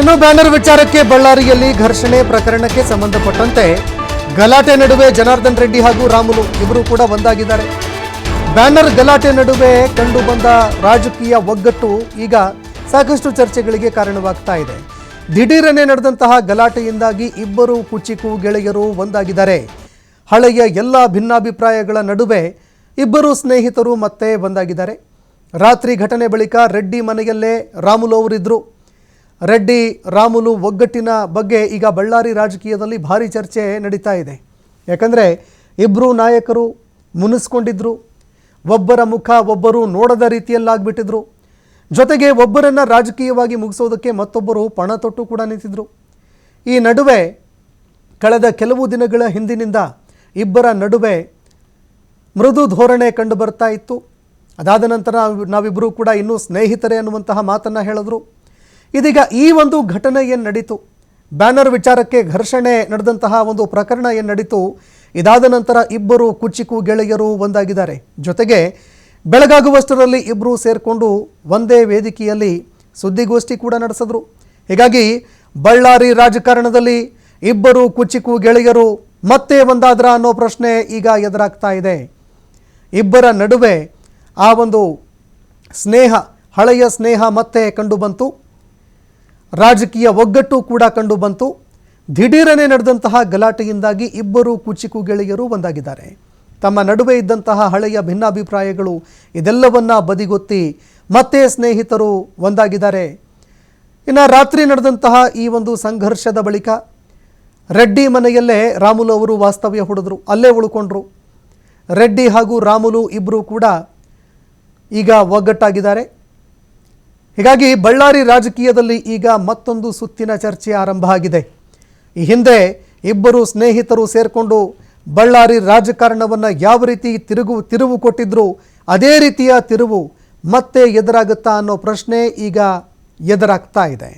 ಇನ್ನು ಬ್ಯಾನರ್ ವಿಚಾರಕ್ಕೆ ಬಳ್ಳಾರಿಯಲ್ಲಿ ಘರ್ಷಣೆ ಪ್ರಕರಣಕ್ಕೆ ಸಂಬಂಧಪಟ್ಟಂತೆ ಗಲಾಟೆ ನಡುವೆ ಜನಾರ್ದನ್ ರೆಡ್ಡಿ ಹಾಗೂ ರಾಮುಲು ಇಬ್ಬರು ಕೂಡ ಒಂದಾಗಿದ್ದಾರೆ. ಬ್ಯಾನರ್ ಗಲಾಟೆ ನಡುವೆ ಕಂಡು ಬಂದ ರಾಜಕೀಯ ಒಗ್ಗಟ್ಟು ಈಗ ಸಾಕಷ್ಟು ಚರ್ಚೆಗಳಿಗೆ ಕಾರಣವಾಗ್ತಾ ಇದೆ. ದಿಢೀರನೆ ನಡೆದಂತಹ ಗಲಾಟೆಯಿಂದಾಗಿ ಇಬ್ಬರು ಕುಚಿಕು ಗೆಳೆಯರು ಒಂದಾಗಿದ್ದಾರೆ. ಹಳೆಯ ಎಲ್ಲ ಭಿನ್ನಾಭಿಪ್ರಾಯಗಳ ನಡುವೆ ಇಬ್ಬರು ಸ್ನೇಹಿತರು ಮತ್ತೆ ಒಂದಾಗಿದ್ದಾರೆ. ರಾತ್ರಿ ಘಟನೆ ಬಳಿಕ ರೆಡ್ಡಿ ಮನೆಯಲ್ಲೇ ರಾಮುಲು ಅವರಿದ್ದರು ರೆಡ್ಡಿ, ರಾಮುಲು ಒಗ್ಗಟ್ಟಿನ ಬಗ್ಗೆ ಈಗ ಬಳ್ಳಾರಿ ರಾಜಕೀಯದಲ್ಲಿ ಭಾರಿ ಚರ್ಚೆ ನಡೀತಾ ಇದೆ. ಯಾಕಂದರೆ ಇಬ್ಬರು ನಾಯಕರು ಮುನಿಸ್ಕೊಂಡಿದ್ರು, ಒಬ್ಬರ ಮುಖ ಒಬ್ಬರು ನೋಡದ ರೀತಿಯಲ್ಲಾಗ್ಬಿಟ್ಟಿದ್ರು. ಜೊತೆಗೆ ಒಬ್ಬರನ್ನು ರಾಜಕೀಯವಾಗಿ ಮುಗಿಸೋದಕ್ಕೆ ಮತ್ತೊಬ್ಬರು ಪಣ ತೊಟ್ಟು ಕೂಡ ನಿಂತಿದ್ರು. ಈ ನಡುವೆ ಕಳೆದ ಕೆಲವು ದಿನಗಳ ಹಿಂದಿನಿಂದ ಇಬ್ಬರ ನಡುವೆ ಮೃದು ಧೋರಣೆ ಕಂಡು ಬರ್ತಾ ಇತ್ತು. ಅದಾದ ನಂತರ ನಾವ್- ನಾವಿಬ್ಬರೂ ಕೂಡ ಇನ್ನೂ ಸ್ನೇಹಿತರೇ ಅನ್ನುವಂತಹ ಮಾತನ್ನು ಹೇಳಿದ್ರು. ಇದೀಗ ಈ ಒಂದು ಘಟನೆ ಏನು ನಡೀತು? ಬ್ಯಾನರ್ ವಿಚಾರಕ್ಕೆ ಘರ್ಷಣೆ ನಡೆದಂತಹ ಒಂದು ಪ್ರಕರಣ ಏನು ನಡೀತು? ಇದಾದ ನಂತರ ಇಬ್ಬರು ಕುಚಿಕು ಗೆಳೆಯರು ಒಂದಾಗಿದ್ದಾರೆ. ಜೊತೆಗೆ ಬೆಳಗಾಗುವಷ್ಟರಲ್ಲಿ ಇಬ್ಬರು ಸೇರಿಕೊಂಡು ಒಂದೇ ವೇದಿಕೆಯಲ್ಲಿ ಸುದ್ದಿಗೋಷ್ಠಿ ಕೂಡ ನಡೆಸಿದ್ರು. ಹೀಗಾಗಿ ಬಳ್ಳಾರಿ ರಾಜಕಾರಣದಲ್ಲಿ ಇಬ್ಬರು ಕುಚಿಕು ಗೆಳೆಯರು ಮತ್ತೆ ಒಂದಾದ್ರ ಅನ್ನೋ ಪ್ರಶ್ನೆ ಈಗ ಎದುರಾಗ್ತಾ ಇದೆ. ಇಬ್ಬರ ನಡುವೆ ಆ ಒಂದು ಸ್ನೇಹ, ಹಳೆಯ ಸ್ನೇಹ ಮತ್ತೆ ಕಂಡು ಬಂತು ರಾಜಕೀಯ ಒಗ್ಗಟ್ಟು ಕೂಡ ಕಂಡು ಬಂತು. ದಿಢೀರನೆ ನಡೆದಂತಹ ಗಲಾಟೆಯಿಂದಾಗಿ ಇಬ್ಬರು ಕುಚಿಕು ಗೆಳೆಯರು ಒಂದಾಗಿದ್ದಾರೆ. ತಮ್ಮ ನಡುವೆ ಇದ್ದಂತಹ ಹಳೆಯ ಭಿನ್ನಾಭಿಪ್ರಾಯಗಳು ಇದೆಲ್ಲವನ್ನ ಬದಿಗೊತ್ತಿ ಮತ್ತೆ ಸ್ನೇಹಿತರು ಒಂದಾಗಿದ್ದಾರೆ. ಇನ್ನು ರಾತ್ರಿ ನಡೆದಂತಹ ಈ ಒಂದು ಸಂಘರ್ಷದ ಬಳಿಕ ರೆಡ್ಡಿ ಮನೆಯಲ್ಲೇ ರಾಮುಲು ಅವರು ವಾಸ್ತವ್ಯ ಹೊಡೆದ್ರು, ಅಲ್ಲೇ ಉಳ್ಕೊಂಡ್ರು. ರೆಡ್ಡಿ ಹಾಗೂ ರಾಮುಲು ಇಬ್ಬರು ಕೂಡ ಈಗ ಒಗ್ಗಟ್ಟಾಗಿದ್ದಾರೆ. ಹೀಗಾಗಿ ಬಳ್ಳಾರಿ ರಾಜಕೀಯದಲ್ಲಿ ಈಗ ಮತ್ತೊಂದು ಸುತ್ತಿನ ಚರ್ಚೆ ಆರಂಭ ಆಗಿದೆ. ಈ ಹಿಂದೆ ಇಬ್ಬರು ಸ್ನೇಹಿತರು ಸೇರಿಕೊಂಡು ಬಳ್ಳಾರಿ ರಾಜಕಾರಣವನ್ನು ಯಾವ ರೀತಿ ತಿರುಗು, ತಿರುವು ಕೊಟ್ಟಿದ್ರು, ಅದೇ ರೀತಿಯ ತಿರುವು ಮತ್ತೆ ಎದುರಾಗುತ್ತಾ ಅನ್ನೋ ಪ್ರಶ್ನೆ ಈಗ ಎದುರಾಗ್ತಾ ಇದೆ.